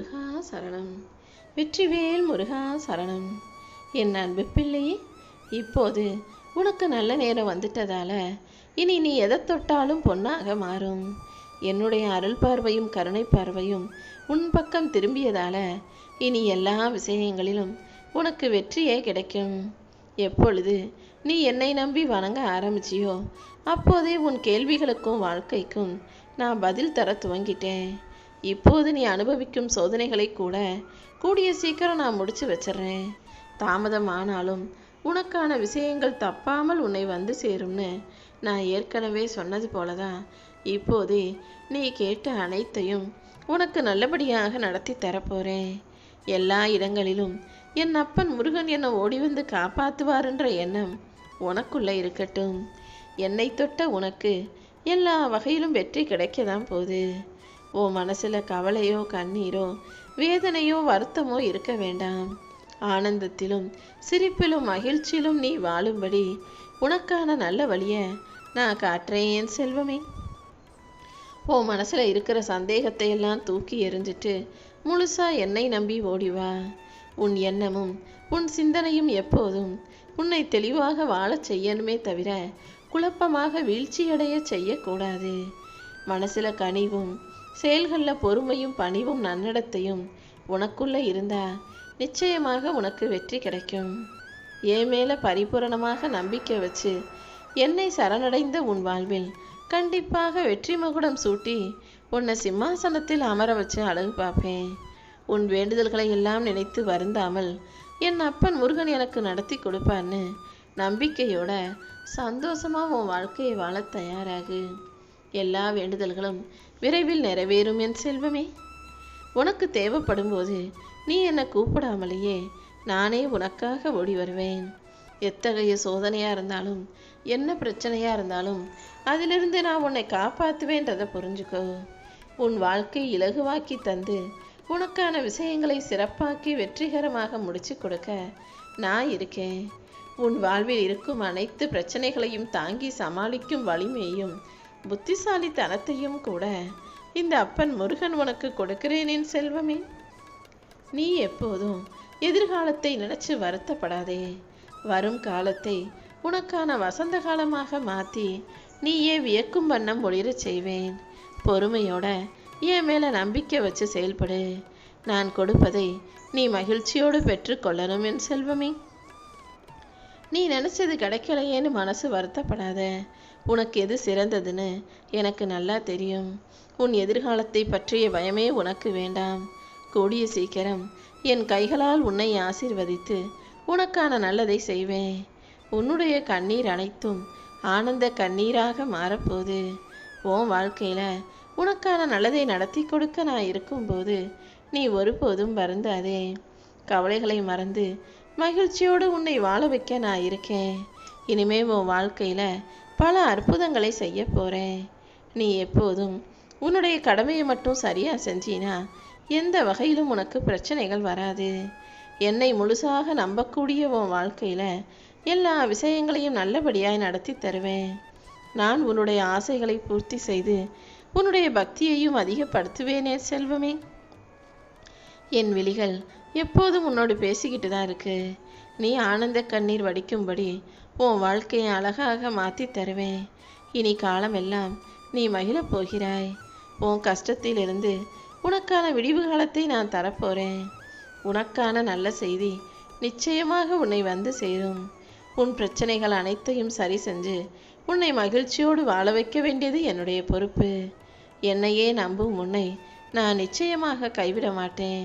முருகா சரணம். வெற்றிவேல் முருகா சரணம். என் அன்பு பிள்ளையே இப்போது உனக்கு நல்ல நேரம் வந்துட்டதால இனி நீ எதை தொட்டாலும் பொன்னாக மாறும். என்னுடைய அருள் பார்வையும் கருணை பார்வையும் உன் பக்கம் திரும்பியதால இனி எல்லா விஷயங்களிலும் உனக்கு வெற்றியே கிடைக்கும். எப்பொழுது நீ என்னை நம்பி வணங்க ஆரம்பிச்சியோ அப்போதே உன் கேள்விகளுக்கும் வாழ்க்கைக்கும் நான் பதில் தர துவங்கிட்டேன். இப்போது நீ அனுபவிக்கும் சோதனைகளை கூட கூடிய சீக்கிரம் நான் முடிச்சு வச்சிடுறேன். தாமதம் ஆனாலும் உனக்கான விஷயங்கள் தப்பாமல் உன்னை வந்து சேரும்னு நான் ஏற்கனவே சொன்னது போல தான் இப்போதே நீ கேட்ட அனைத்தையும் உனக்கு நல்லபடியாக நடத்தி தரப்போறேன். எல்லா இடங்களிலும் என் அப்பன் முருகன் என்னை ஓடி வந்து காப்பாற்றுவாருன்ற எண்ணம் உனக்குள்ள இருக்கட்டும். என்னை தொட்ட உனக்கு எல்லா வகையிலும் வெற்றி கிடைக்க தான் போகுது. ஓ மனசுல கவலையோ கண்ணீரோ வேதனையோ வருத்தமோ இருக்க வேண்டாம். ஆனந்தத்திலும் சிரிப்பிலும் மகிழ்ச்சியிலும் நீ வாழும்படி உனக்கான நல்ல வழியை நான் காட்டுறேன் என் செல்வமே. உன் மனசுல இருக்கிற சந்தேகத்தை எல்லாம் தூக்கி எறிஞ்சிட்டு முழுசா என்னை நம்பி ஓடி வா. உன் எண்ணமும் உன் சிந்தனையும் எப்போதும் உன்னை தெளிவாக வாழச் செய்யணுமே தவிர குழப்பமாக வீழ்ச்சியடைய செய்யக்கூடாது. மனசுல கனிவும் செயல்களில் பொறுமையும் பணிவும் நன்னடத்தையும் உனக்குள்ளே இருந்தா நிச்சயமாக உனக்கு வெற்றி கிடைக்கும். என் மேலே பரிபூரணமாக நம்பிக்கை வச்சு என்னை சரணடைந்த உன் வாழ்வில் கண்டிப்பாக வெற்றி மகுடம் சூட்டி உன்னை சிம்மாசனத்தில் அமர வச்சு அழகு பார்ப்பேன். உன் வேண்டுதல்களை எல்லாம் நினைத்து வருந்தாமல் என் அப்பன் முருகன் எனக்கு நடத்தி கொடுப்பான்னு நம்பிக்கையோட சந்தோஷமாக உன் வாழ்க்கையை வாழ தயாராகு. எல்லா வேண்டுதல்களும் விரைவில் நிறைவேறும் என் செல்வமே. உனக்கு தேவைப்படும் போது நீ என்னை கூப்பிடாமலேயே நானே உனக்காக ஓடி வருவேன். எத்தகைய சோதனையாக இருந்தாலும் என்ன பிரச்சனையா இருந்தாலும் அதிலிருந்து நான் உன்னை காப்பாற்றுவேன்றதை புரிஞ்சுக்கோ. உன் வாழ்க்கை இலகுவாக்கி தந்து உனக்கான விஷயங்களை சிறப்பாக்கி வெற்றிகரமாக முடிச்சு கொடுக்க நான் இருக்கேன். உன் வாழ்வில் இருக்கும் அனைத்து பிரச்சனைகளையும் தாங்கி சமாளிக்கும் வலிமையும் புத்திசாலித்தனத்தையும் கூட இந்த அப்பன் முருகன் உனக்கு கொடுக்கிறேன் என் செல்வமே. நீ எப்போதும் எதிர்காலத்தை நினைச்சு வருத்தப்படாதே. வரும் காலத்தை உனக்கான வசந்த காலமாக மாற்றி நீயே வியக்கும் வண்ணம் ஒளிரச் செய்வேன். பொறுமையோட என் மேலே நம்பிக்கை வச்சு செயல்படு. நான் கொடுப்பதை நீ மகிழ்ச்சியோடு பெற்றுக்கொள்ளணும் என் செல்வமே. நீ நினைச்சது கிடைக்கலையேன்னு மனசு வருத்தப்படாத. உனக்கு எது சிறந்ததுன்னு எனக்கு நல்லா தெரியும். உன் எதிர்காலத்தை பற்றிய பயமே உனக்கு வேண்டாம். கூடிய சீக்கிரம் என் கைகளால் உன்னை ஆசீர்வதித்து உனக்கான நல்லதை செய்வேன். உன்னுடைய கண்ணீர் அனைத்தும் ஆனந்த கண்ணீராக மாறப்போகுது. உன் வாழ்க்கையில உனக்கான நல்லதை நடத்தி கொடுக்க நான் இருக்கும்போது நீ ஒருபோதும் வருந்தாதே. கவலைகளை மறந்து மகிழ்ச்சியோடு உன்னை வாழ வைக்க நான் இருக்கேன். இனிமே உன் வாழ்க்கையில பல அற்புதங்களை செய்ய போறேன். நீ எப்போதும் உன்னுடைய கடமையை மட்டும் சரியா செஞ்சீனா எந்த வகையிலும் உனக்கு பிரச்சனைகள் வராது. என்னை முழுசாக நம்பக்கூடிய உன் வாழ்க்கையில எல்லா விஷயங்களையும் நல்லபடியாய் நடத்தி தருவேன். நான் உன்னுடைய ஆசைகளை பூர்த்தி செய்து உன்னுடைய பக்தியையும் அதிகப்படுத்துவேனே செல்வமே. என் விழிகள் எப்போதும் உன்னோடு பேசிக்கிட்டு தான் இருக்கு. நீ ஆனந்த கண்ணீர் வடிக்கும்படி உன் வாழ்க்கையை அழகாக மாற்றி தருவேன். இனி காலமெல்லாம் நீ மகிழப் போகிறாய். உன் கஷ்டத்திலிருந்து உனக்கான விடிவு காலத்தை நான் தரப்போறேன். உனக்கான நல்ல செய்தி நிச்சயமாக உன்னை வந்து சேரும். உன் பிரச்சனைகள் அனைத்தையும் சரி செஞ்சு உன்னை மகிழ்ச்சியோடு வாழ வைக்க வேண்டியது என்னுடைய பொறுப்பு. என்னையே நம்பும் உன்னை நான் நிச்சயமாக கைவிட மாட்டேன்.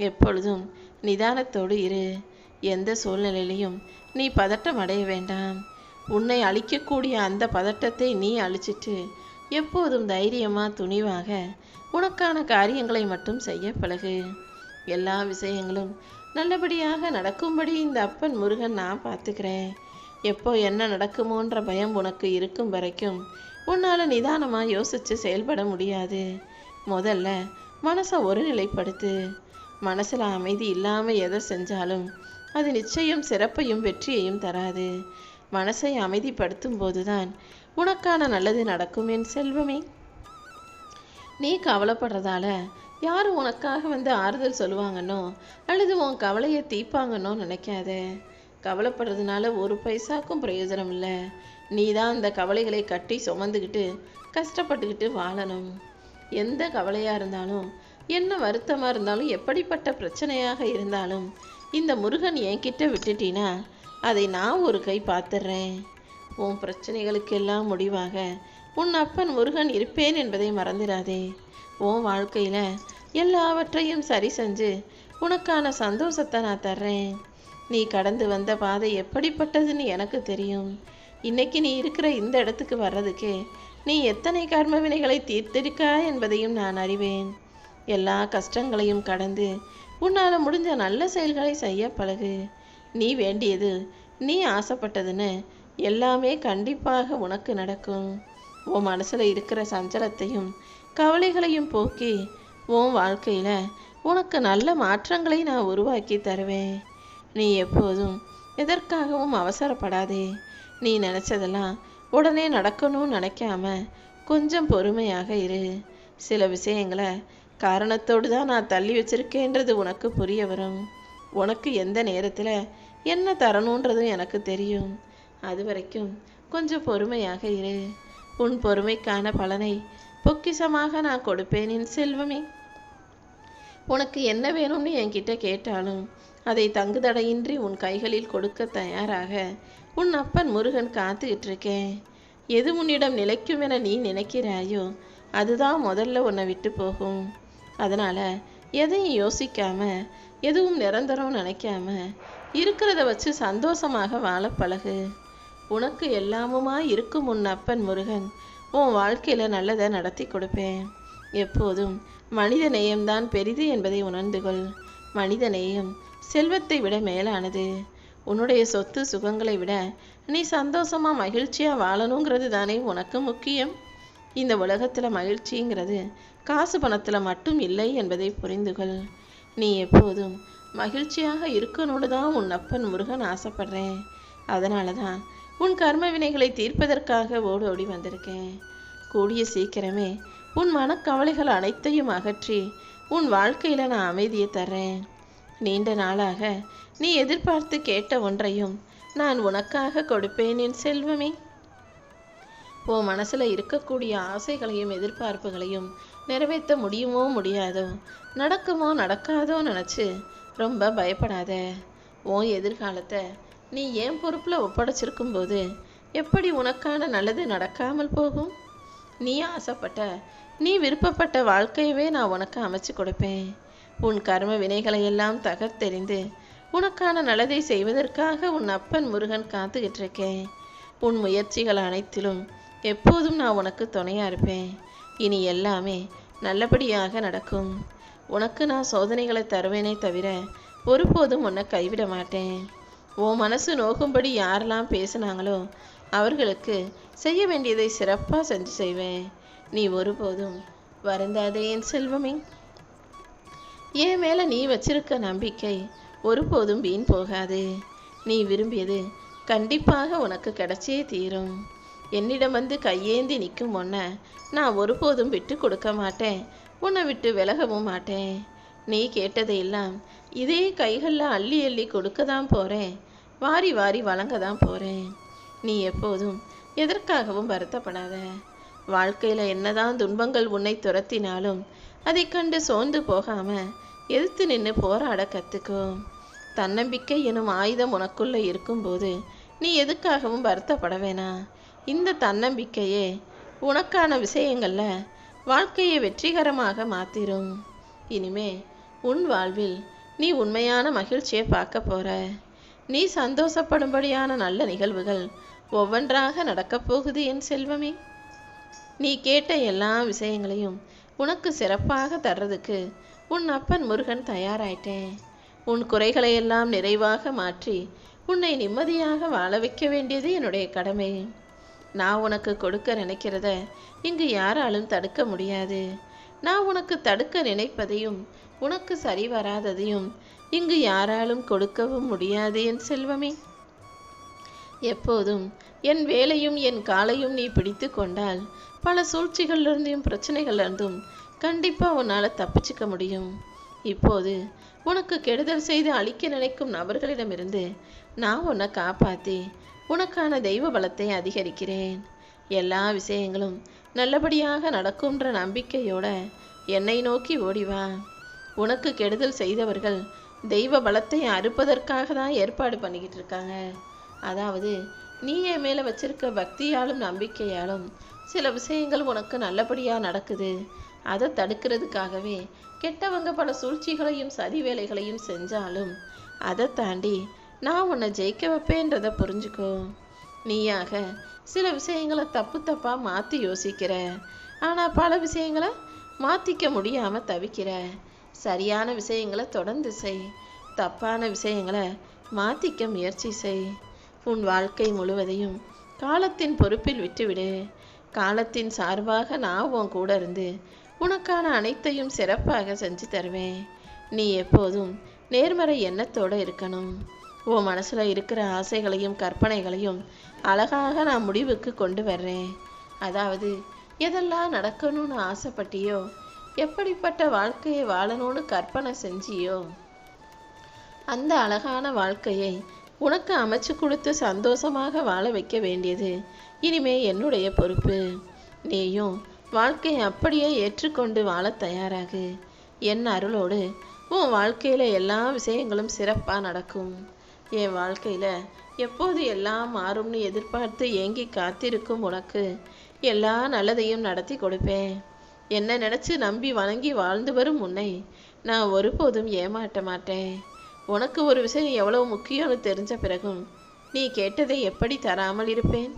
எப்பொழுதும் நிதானத்தோடு இரு. எந்த சூழ்நிலையிலையும் நீ பதட்டம் அடைய வேண்டாம். உன்னை அழிக்கக்கூடிய அந்த பதட்டத்தை நீ அழிச்சிட்டு எப்போதும் தைரியமா துணிவாக உனக்கான காரியங்களை மட்டும் செய்ய பழகு. எல்லா விஷயங்களும் நல்லபடியாக நடக்கும்படி இந்த அப்பன் முருகன் நான் பார்த்துக்கிறேன். எப்போ என்ன நடக்குமோன்ற பயம் உனக்கு இருக்கும் வரைக்கும் உன்னால் நிதானமாக யோசித்து செயல்பட முடியாது. முதல்ல மனசை ஒருநிலைப்படுத்து. மனசில் அமைதி இல்லாமல் எதை செஞ்சாலும் அது நிச்சயம் சிறப்பையும் வெற்றியையும் தராது. மனசை அமைதிப்படுத்தும் போதுதான் உனக்கான நல்லது நடக்கும் என் செல்வமே. நீ கவலைப்படுறதால யாரும் உனக்காக வந்து ஆறுதல் சொல்லுவாங்கன்னோ அல்லது உன் கவலையை தீப்பாங்கன்னோ நினைக்காத. கவலைப்படுறதுனால ஒரு பைசாக்கும் பிரயோஜனம் இல்லை நீ தான் அந்த கவலைகளை கட்டி சுமந்துக்கிட்டு கஷ்டப்பட்டுக்கிட்டு வாழணும். எந்த கவலையாக இருந்தாலும் என்ன வருத்தமாக இருந்தாலும் எப்படிப்பட்ட பிரச்சனையாக இருந்தாலும் இந்த முருகன் என்கிட்ட விட்டுட்டினா அதை நான் ஒரு கை பார்த்துடுறேன் உன் பிரச்சனைகளுக்கெல்லாம் முடிவாக உன் அப்பன் முருகன் இருப்பேன் என்பதை மறந்துடாதே. உன் வாழ்க்கையில் எல்லாவற்றையும் சரி செஞ்சு உனக்கான சந்தோஷத்தை நான் தர்றேன். நீ கடந்து வந்த பாதை எப்படிப்பட்டதுன்னு எனக்கு தெரியும். இன்னைக்கு நீ இருக்கிற இந்த இடத்துக்கு வர்றதுக்கு நீ எத்தனை கர்ம வினைகளை தீர்த்திருக்கா என்பதையும் நான் அறிவேன். எல்லா கஷ்டங்களையும் கடந்து உன்னால் முடிஞ்ச நல்ல செயல்களை செய்ய பழகு. நீ வேண்டியது நீ ஆசைப்பட்டதுன்னு எல்லாமே கண்டிப்பாக உனக்கு நடக்கும். உன் மனசில் இருக்கிற சஞ்சலத்தையும் கவலைகளையும் போக்கி உன் வாழ்க்கையில் உனக்கு நல்ல மாற்றங்களை நான் உருவாக்கி தருவேன். நீ எப்போதும் எதற்காகவும் அவசரப்படாதே. நீ நினச்சதெல்லாம் உடனே நடக்கணும்னு நினைக்காம கொஞ்சம் பொறுமையாக இரு. சில விஷயங்களை காரணத்தோடு தான் நான் தள்ளி வச்சிருக்கேன்றது உனக்கு புரிய வரும். உனக்கு எந்த நேரத்தில் என்ன தரணுன்றதும் எனக்கு தெரியும். அது வரைக்கும் கொஞ்சம் பொறுமையாக இரு. உன் பொறுமைக்கான பலனை பொக்கிஷமாக நான் கொடுப்பேன் என் செல்வமே. உனக்கு என்ன வேணும்னு என்கிட்ட கேட்டாலும் அதை தங்குதடையின்றி உன் கைகளில் கொடுக்க தயாராக உன் அப்பன் முருகன் காத்துக்கிட்டு இருக்கேன் எது உன்னிடம் நிலைக்கும் என நீ நினைக்கிறாயோ அதுதான் முதல்ல உன்னை விட்டு போகும். அதனால எதையும் யோசிக்காம எதுவும் நிரந்தரம் நினைக்காம இருக்கிறத வச்சு சந்தோஷமாக வாழ பழகு. உனக்கு எல்லாமுமா இருக்கும் உன் அப்பன் முருகன். உன் வாழ்க்கையில நல்லதை நடத்தி கொடுப்பேன். எப்போதும் மனித நேயம்தான் பெரிது என்பதை உணர்ந்து கொள். மனித நேயம் செல்வத்தை விட மேலானது. உன்னுடைய சொத்து சுகங்களை விட நீ சந்தோஷமா மகிழ்ச்சியா வாழணுங்கிறது தானே உனக்கு முக்கியம். இந்த உலகத்தில் மகிழ்ச்சிங்கிறது காசு பணத்தில் மட்டும் இல்லை என்பதை புரிந்துகொள். நீ எப்போதும் மகிழ்ச்சியாக இருக்கணும்னு தான் உன் அப்பன் முருகன் ஆசைப்படுறேன். அதனால தான் உன் கர்ம வினைகளை தீர்ப்பதற்காக ஓடோடி வந்திருக்கேன். கூடிய சீக்கிரமே உன் மனக்கவலைகள் அனைத்தையும் அகற்றி உன் வாழ்க்கையில் நான் அமைதியை தர்றேன். நீண்ட நாளாக நீ எதிர்பார்த்து கேட்ட ஒன்றையும் நான் உனக்காக கொடுப்பேன் என் செல்வமே. உன் மனசுல இருக்கக்கூடிய ஆசைகளையும் எதிர்பார்ப்புகளையும் நிறைவேற்ற முடியுமோ முடியாதோ? நடக்குமோ நடக்காதோ நினச்சி ரொம்ப பயப்படாத. உன் எதிர்காலத்தை நீ ஏன் பொறுப்பில் ஒப்படைச்சிருக்கும் போது எப்படி உனக்கான நல்லது நடக்காமல் போகும்? நீ ஆசைப்பட்ட நீ விருப்பப்பட்ட வாழ்க்கையவே நான் உனக்கு அமைச்சு கொடுப்பேன். உன் கர்ம வினைகளையெல்லாம் தகர்த்தெறிந்து உனக்கான நல்லதை செய்வதற்காக உன் அப்பன் முருகன் காத்துக்கிட்டு இருக்கேன் உன் முயற்சிகள் அனைத்திலும் எப்போதும் நான் உனக்கு துணையாக இருப்பேன். இனி எல்லாமே நல்லபடியாக நடக்கும். உனக்கு நான் சோதனைகளை தருவேனே தவிர ஒருபோதும் உன்னை கைவிட மாட்டேன். உன் மனசு நோகும்படி யாரெல்லாம் பேசுனாங்களோ அவர்களுக்கு செய்ய வேண்டியதை சிறப்பாக செஞ்சு செய்வேன். நீ ஒருபோதும் வருந்தாதே என் செல்வமே. என் மேலே நீ வச்சிருக்க நம்பிக்கை ஒருபோதும் வீண் போகாது. நீ விரும்பியது கண்டிப்பாக உனக்கு கிடைச்சே தீரும். என்னிடம் வந்து கையேந்தி நிற்கும் உன்னை நான் ஒருபோதும் விட்டு கொடுக்க மாட்டேன். உன்னை விட்டு விலகவும் மாட்டேன். நீ கேட்டதையெல்லாம் இதே கைகளில் அள்ளி அள்ளி கொடுக்க தான் போகிறேன் வாரி வாரி வழங்க தான் போகிறேன் நீ எப்போதும் எதற்காகவும் வருத்தப்படாத. வாழ்க்கையில் என்னதான் துன்பங்கள் உன்னை துரத்தினாலும் அதை கண்டு சோர்ந்து போகாமல் எதிர்த்து நின்று போராட கற்றுக்கோ தன்னம்பிக்கை எனும் ஆயுதம் உனக்குள்ளே இருக்கும்போது நீ எதுக்காகவும் வருத்தப்பட வேணாம். இந்த தன்னம்பிக்கையே உனக்கான விஷயங்களில் வாழ்க்கையை வெற்றிகரமாக மாத்திரும். இனிமே உன் வாழ்வில் நீ உண்மையான மகிழ்ச்சியை பார்க்க போற. நீ சந்தோஷப்படும்படியான நல்ல நிகழ்வுகள் ஒவ்வொன்றாக நடக்கப் போகுது என் செல்வமே. நீ கேட்ட எல்லா விஷயங்களையும் உனக்கு சிறப்பாக தர்றதுக்கு உன் அப்பன் முருகன் தயாராயிட்டேன். உன் குறைகளை எல்லாம் நிறைவாக மாற்றி உன்னை நிம்மதியாக வாழ வைக்க வேண்டியது என்னுடைய கடமை. நான் உனக்கு கொடுக்க நினைக்கிறத இங்கு யாராலும் தடுக்க முடியாது. நான் உனக்கு தடுக்க நினைப்பதையும் உனக்கு சரி வராததையும் இங்கு யாராலும் கொடுக்கவும் முடியாது என் செல்வமே. எப்போதும் என் வேலையும் என் காலையும் நீ பிடித்து கொண்டால் பல சூழ்ச்சிகளிலிருந்தும் பிரச்சனைகளிலிருந்தும் கண்டிப்பாக உன்னால் தப்பிச்சுக்க முடியும். இப்போது உனக்கு கெடுதல் செய்து அழிக்க நினைக்கும் நபர்களிடமிருந்து நான் உன்னை காப்பாற்றி உனக்கான தெய்வ பலத்தை அதிகரிக்கிறேன். எல்லா விஷயங்களும் நல்லபடியாக நடக்கும்ன்ற நம்பிக்கையோட என்னை நோக்கி ஓடிவா உனக்கு கெடுதல் செய்தவர்கள் தெய்வ பலத்தை அறுப்பதற்காக தான் ஏற்பாடு பண்ணிக்கிட்டு இருக்காங்க. அதாவது நீ என் மேலே வச்சிருக்க பக்தியாலும் நம்பிக்கையாலும் சில விஷயங்கள் உனக்கு நல்லபடியாக நடக்குது. அதை தடுக்கிறதுக்காகவே கெட்டவங்க பல சூழ்ச்சிகளையும் சதி வேலைகளையும் செஞ்சாலும் அதை தாண்டி நான் உன்னை ஜெயிக்க வைப்பேன்றதை புரிஞ்சுக்கோ. நீயாக சில விஷயங்களை தப்பு தப்பாக மாற்றி யோசிக்கிற. ஆனால் பல விஷயங்களை மாற்றிக்க முடியாமல் தவிக்கிற. சரியான விஷயங்களை தொடர்ந்து செய். தப்பான விஷயங்களை மாற்றிக்க முயற்சி செய். உன் வாழ்க்கை முழுவதையும் காலத்தின் பொறுப்பில் விட்டுவிடு. காலத்தின் சார்பாக நான் உன் கூட இருந்து உனக்கான அனைத்தையும் சிறப்பாக செஞ்சு தருவேன். நீ எப்போதும் நேர்மறை எண்ணத்தோடு இருக்கணும். உன் மனசில் இருக்கிற ஆசைகளையும் கற்பனைகளையும் அழகாக நான் முடிவுக்கு கொண்டு வர்றேன். அதாவது எதெல்லாம் நடக்கணும்னு ஆசைப்பட்டியோ எப்படிப்பட்ட வாழ்க்கையை வாழணும்னு கற்பனை செஞ்சியோ அந்த அழகான வாழ்க்கையை உனக்கு அமைச்சு கொடுத்து சந்தோஷமாக வாழ வைக்க வேண்டியது இனிமே என்னுடைய பொறுப்பு. நீயும் வாழ்க்கையை அப்படியே ஏற்றுக்கொண்டு வாழ தயாராகு. என் அருளோடு உன் வாழ்க்கையில் எல்லா விஷயங்களும் சிறப்பாக நடக்கும். என் வாழ்க்கையில் எப்போது எல்லாம் மாறும்னு எதிர்பார்த்து ஏங்கி காத்திருக்கும் உனக்கு எல்லா நல்லதையும் நடத்தி கொடுப்பேன். என்னை நினச்சி நம்பி வணங்கி வாழ்ந்து வரும் உன்னை நான் ஒருபோதும் ஏமாட்ட மாட்டேன். உனக்கு ஒரு விஷயம் எவ்வளவு முக்கியம்னு தெரிஞ்ச பிறகும் நீ கேட்டதை எப்படி தராமல் இருப்பேன்?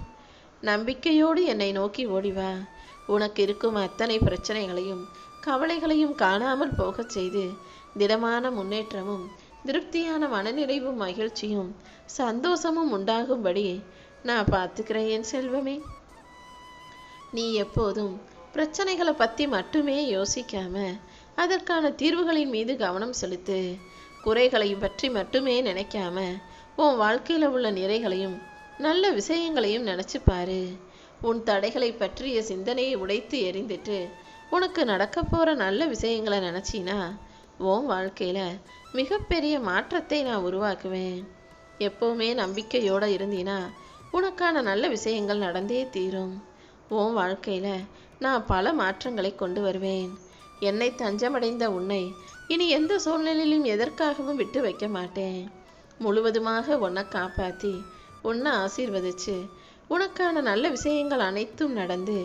நம்பிக்கையோடு என்னை நோக்கி ஓடிவா உனக்கு இருக்கும் அத்தனை பிரச்சனைகளையும் கவலைகளையும் காணாமல் போகச் செய்து திடமான முன்னேற்றமும் திருப்தியான மனநிறைவும் மகிழ்ச்சியும் சந்தோஷமும் உண்டாகும்படி நான் பார்த்துக்கிறேன் என் செல்வமே. நீ எப்போதும் பிரச்சனைகளை பற்றி மட்டுமே யோசிக்காம அதற்கான தீர்வுகளின் மீது கவனம் செலுத்து. குறைகளையும் பற்றி மட்டுமே நினைக்காம உன் வாழ்க்கையில் உள்ள நிறைகளையும் நல்ல விஷயங்களையும் நினச்சி பாரு. உன் தடைகளை பற்றிய சிந்தனையை உடைத்து எறிந்துட்டு உனக்கு நடக்க போகிற நல்ல விஷயங்களை நினச்சினா உன் வாழ்க்கையில் மிகப்பெரிய மாற்றத்தை நான் உருவாக்குவேன். எப்போவுமே நம்பிக்கையோடு இருந்தீன்னா உனக்கான நல்ல விஷயங்கள் நடந்தே தீரும். உன் வாழ்க்கையில் நான் பல மாற்றங்களை கொண்டு வருவேன். என்னை தஞ்சமடைந்த உன்னை இனி எந்த சூழ்நிலையிலும் எதற்காகவும் விட்டு வைக்க மாட்டேன். முழுவதுமாக உன்னை காப்பாற்றி உன்னை ஆசீர்வதிச்சு உனக்கான நல்ல விஷயங்கள் அனைத்தும் நடந்து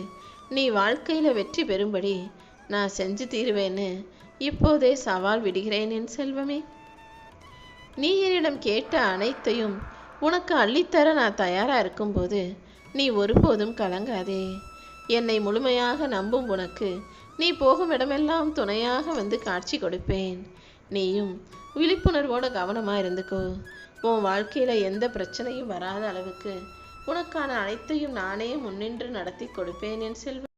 நீ வாழ்க்கையில் வெற்றி பெறும்படி நான் செஞ்சு தீருவேன்னு இப்போதே சவால் விடுகிறேன் என் செல்வமே. நீ என்னிடம் கேட்ட அனைத்தையும் உனக்கு அள்ளித்தர நான் தயாராக இருக்கும்போது நீ ஒருபோதும் கலங்காதே. என்னை முழுமையாக நம்பும் உனக்கு நீ போகும் இடமெல்லாம் துணையாக வந்து காட்சி கொடுப்பேன். நீயும் விழிப்புணர்வோட கவனமாக இருந்துக்கோ. உன் வாழ்க்கையில் எந்த பிரச்சனையும் வராத அளவுக்கு உனக்கான அனைத்தையும் நானே முன்னின்று நடத்தி கொடுப்பேன் என் செல்வம்